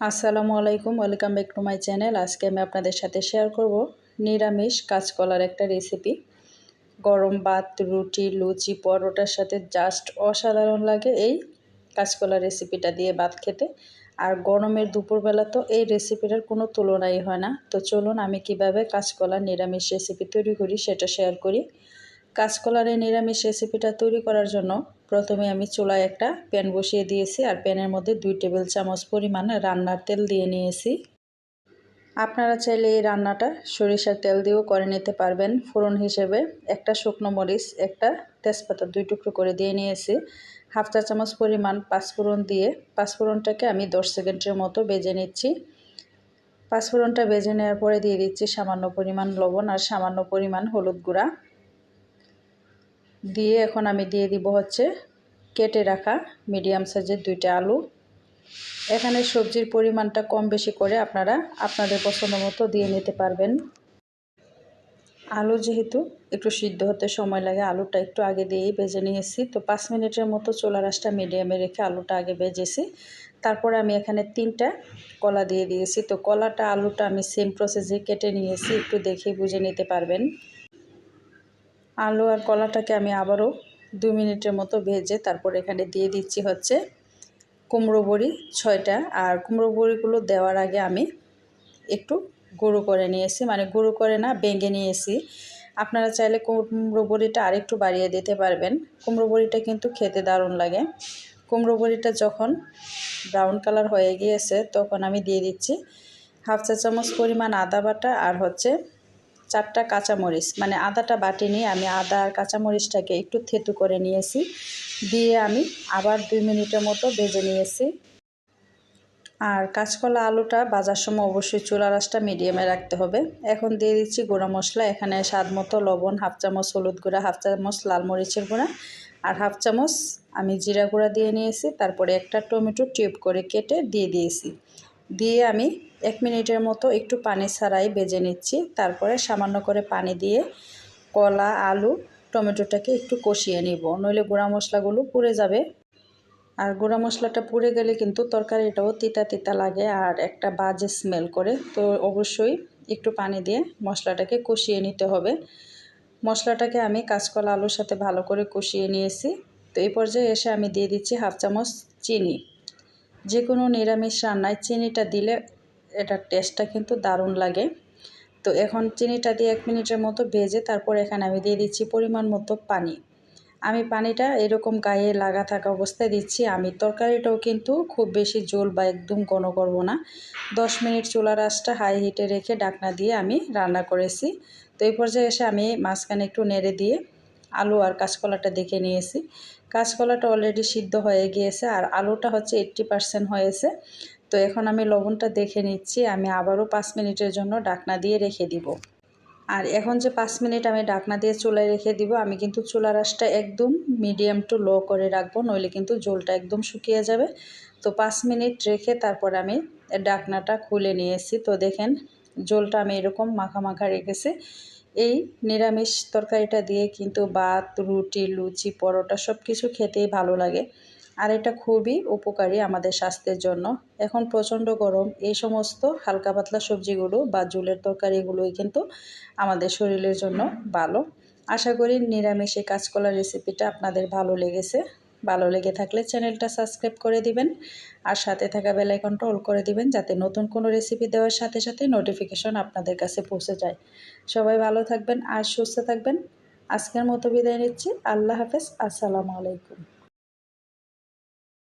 আসসালামু আলাইকুম, welcome back to my channel. আজকে আমি আপনাদের সাথে শেয়ার করব নিরামিষ কাঁচকলার একটা রেসিপি। গরম ভাত, রুটি, লুচি, পরোটার সাথে জাস্ট অসাধারণ লাগে এই কাঁচকলার রেসিপিটা দিয়ে ভাত খেতে। আর গরমের দুপুরবেলা তো এই রেসিপিটার কোনো তুলনাই হয় না। তো চলুন আমি কীভাবে কাঁচকলার নিরামিষ রেসিপি তৈরি করি সেটা শেয়ার করি। কাঁচকলার এই নিরামিষ রেসিপিটা তৈরি করার জন্য প্রথমে আমি চুলায় একটা প্যান বসিয়ে দিয়েছি আর প্যানের মধ্যে দুই টেবিল চামচ পরিমাণ রান্নার তেল দিয়ে নিয়েছি। আপনারা চাইলে এই রান্নাটা সরিষার তেল দিয়েও করে নিতে পারবেন। ফোড়ন হিসেবে একটা শুকনো মরিচ, একটা তেজপাতা দুই টুকরো করে দিয়ে নিয়েছি। হাফ চা চামচ পরিমাণ পাঁচফোড়ন দিয়ে পাঁচফোড়নটাকে আমি দশ সেকেন্ডের মতো বেজে নিচ্ছি। পাঁচফোড়নটা বেজে নেওয়ার পরে দিয়ে দিচ্ছি সামান্য পরিমাণ লবণ আর সামান্য পরিমাণ হলুদ গুঁড়া। দিয়ে এখন আমি দিয়ে দিব হচ্ছে কেটে রাখা মিডিয়াম সাইজের দুইটা আলু। এখানে সবজির পরিমাণটা কম বেশি করে আপনারা আপনাদের পছন্দ মতো দিয়ে নিতে পারবেন। আলু যেহেতু একটু সিদ্ধ হতে সময় লাগে, আলুটা একটু আগে দিয়েই ভেজে নিয়েছি। তো পাঁচ মিনিটের মতো চোলা রাসটা মিডিয়ামে রেখে আলুটা আগে ভেজেছি। তারপরে আমি এখানে তিনটা কলা দিয়ে দিয়েছি। তো কলাটা, আলুটা আমি সেম প্রসেসে কেটে নিয়েছি, একটু দেখে বুঝে নিতে পারবেন। আলু আর কলাটাকে আমি আবারও দু মিনিটের মতো ভেজে তারপর এখানে দিয়ে দিচ্ছি হচ্ছে কুমড়ো বড়ি ছয়টা। আর কুমড়ো বড়িগুলো দেওয়ার আগে আমি একটু গুঁড়ো করে নিয়েছি। মানে গুঁড়ো করে না বেঙ্গে নিয়েছি। আপনারা চাইলে কুমড়ো বড়িটা আরেকটু বাড়িয়ে দিতে পারবেন। কুমড়ো বড়িটা কিন্তু খেতে দারুণ লাগে। কুমড়ো বড়িটা যখন ব্রাউন কালার হয়ে গিয়েছে, তখন আমি দিয়ে দিচ্ছি হাফ চা চামচ পরিমাণ আদা বাটা আর হচ্ছে চারটা কাঁচামরিচ মানে আদাটা বাটি নিয়ে আমি আদা আর কাঁচামরিচটাকে একটু থেতু করে নিয়েছি, দিয়ে আমি আবার দুই মিনিটের মতো ভেজে নিয়েছি। আর কাঁচকলা আলুটা বাজার সময় অবশ্যই চুলা রাসটা মিডিয়ামে রাখতে হবে। এখন দিয়ে দিচ্ছি গুঁড়া মশলা, এখানে স্বাদ মতো লবণ, হাফ চামচ হলুদ গুঁড়া, হাফ চামচ লাল মরিচের গুঁড়া, আর হাফ চামচ আমি জিরা গুঁড়া দিয়ে নিয়েছি, তারপরে একটা টমেটো টিউব করে কেটে দিয়ে দিয়েছি। দিয়ে আমি এক মিনিটের মতো একটু পানি ছাড়াই বেজে নিচ্ছি। তারপরে সামান্য করে পানি দিয়ে কলা, আলু, টমেটোটাকে একটু কষিয়ে নিব। নইলে গুঁড়া মশলাগুলো পুড়ে যাবে। আর গুঁড়া মশলাটা পুড়ে গেলে কিন্তু তরকারিটাও তিতা তিতা লাগে আর একটা বাজে স্মেল করে। তো অবশ্যই একটু পানি দিয়ে মশলাটাকে কষিয়ে নিতে হবে। মশলাটাকে আমি কাঁচকলা, আলুর সাথে ভালো করে কষিয়ে নিয়েছি। তো এই পর্যায়ে এসে আমি দিয়ে দিচ্ছি হাফ চামচ চিনি। যে কোনো নিরামিষ রান্নায় চিনিটা দিলে এটার টেস্টটা কিন্তু দারুণ লাগে। তো এখন চিনিটা দিয়ে এক মিনিটের মতো ভেজে তারপর এখানে আমি দিয়ে দিচ্ছি পরিমাণ মতো পানি। আমি পানিটা এরকম গায়ে লাগা থাকা অবস্থায় দিচ্ছি। আমি তরকারিটাও কিন্তু খুব বেশি জল বা একদম ঘন করব না। দশ মিনিট চুলার আঁচটা হাই হিটে রেখে ডাকনা দিয়ে আমি রান্না করেছি। তো এই পর্যায়ে এসে আমি মাঝখানে একটু নেড়ে দিয়ে আলু আর কাঁচকলাটা দেখে নিয়েছি। কাঁচকলাটা অলরেডি সিদ্ধ হয়ে গিয়েছে আর আলুটা হচ্ছে এইট্টি পারসেন্ট হয়েছে। তো এখন আমি লবণটা দেখে নিচ্ছি, আমি আবারও পাঁচ মিনিটের জন্য ডাকনা দিয়ে রেখে দিব। আর এখন যে পাঁচ মিনিট আমি ডাকনা দিয়ে চুলায় রেখে দিব, আমি কিন্তু চুলার আঁচটা একদম মিডিয়াম টু লো করে রাখব, নইলে কিন্তু জলটা একদম শুকিয়ে যাবে। তো পাঁচ মিনিট রেখে তারপর আমি ডাকনাটা খুলে নিয়েছি। তো দেখেন জলটা আমি এরকম মাখা মাখা রেখেছি। এই নিরামিষ তরকারিটা দিয়ে কিন্তু ভাত, রুটি, লুচি, পরোটা সব কিছু খেতেই ভালো লাগে। আর এটা খুবই উপকারী আমাদের স্বাস্থ্যের জন্য। এখন প্রচণ্ড গরম, এই সমস্ত হালকা পাতলা সবজিগুলো বা জুলের তরকারিগুলোই কিন্তু আমাদের শরীরের জন্য ভালো। আশা করি নিরামিষ এই কাঁচকলা রেসিপিটা আপনাদের ভালো লেগেছে। ভালো লেগে থাকলে চ্যানেলটা সাবস্ক্রাইব করে দিবেন আর সাথে থাকা বেলাইকনটা অল করে দিবেন যাতে নতুন কোনো রেসিপি দেওয়ার সাথে সাথে নোটিফিকেশন আপনাদের কাছে পৌঁছে যায়। সবাই ভালো থাকবেন আর সুস্থ থাকবেন। আজকের মতো বিদায় নিচ্ছি। আল্লাহ হাফেজ। আসসালামু আলাইকুম।